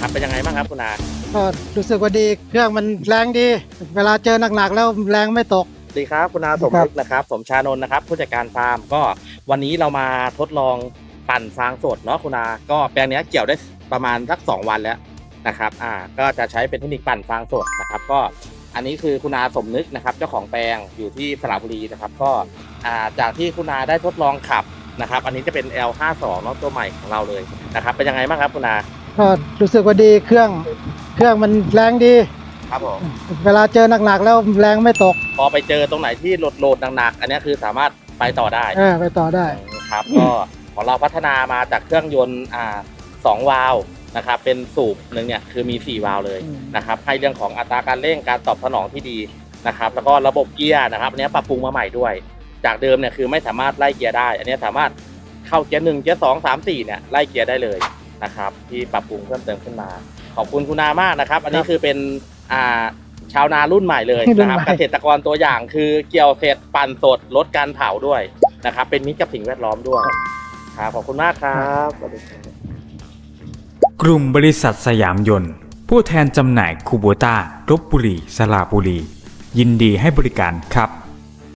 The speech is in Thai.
นะครับ เป็นยังไงบ้างครับคุณอาก็รู้สึกว่าดีเครื่องมันแรงดี เวลาเจอหนักๆแล้วแรงไม่ตกสวัสดีครับ คุณอาสมนึกนะครับผมชานนท์นะครับ ผู้จัดการฟาร์มก็วันนี้เรามาทดลองปั่นฟางสดเนาะคุณอาก็แปลงเนี้ยเกี่ยวได้ประมาณสัก2วันแล้วนะครับอ่าก็จะใช้เป็นเทคนิคปั่นฟางสดนะครับ ก็อันนี้คือคุณอาสมนึกนะครับ เจ้าของแปลงอยู่ที่สระบุรีนะครับ ก็อ่าจากที่คุณอาได้ทดลองขับนะครับ อันนี้จะเป็น L52 เนาะตัวใหม่ของเราเลยนะครับเป็นยังไงบ้างครับคุณอา ก็รู้สึกว่าดีเครื่องเครื่องมันแรงดี ครับผมเวลาเจอหนักๆแล้วแรงไม่ตกพอไปเจอตรงไหนที่โหลดโหลดหนักๆอันนี้คือสามารถไปต่อได้เออไปต่อได้ครับก็ของเราพัฒนามาจากเครื่องยนต์อ่าสองวาล์วนะครับเป็นสูบหนึ่งเนี่ยคือมี 4 วาล์วเลยอืมนะครับให้เรื่องของอัตราการเร่งการตอบสนองที่ดีนะครับแล้วก็ระบบเกียร์นะครับอันนี้ปรับปรุงมาใหม่ด้วย จากเดิมเนี่ยคือไม่สามารถไล่เกียร์ได้ อันนี้สามารถเข้าเกียร์หนึ่งเกียร์สองสามสี่เนี่ยไล่เกียร์ได้เลย นะครับที่ปรับปรุงเพิ่มเติมขึ้นมา ขอบคุณคุณนามากนะครับ อันนี้คือเป็นอ่าชาวนารุ่นใหม่เลยนะครับรุ่นใหม่เกษตรกรตัวอย่างคือเกี่ยวเสร็จปั่นสดลดการเผาด้วยนะครับ เป็นมิตรกับสิ่งแวดล้อมด้วยครับขอบคุณมากครับสวัสดีครับกลุ่มบริษัทสยามยนต์ ผู้แทนจำหน่ายคูโบต้าลบบุรีสระบุรี ยินดีให้บริการครับ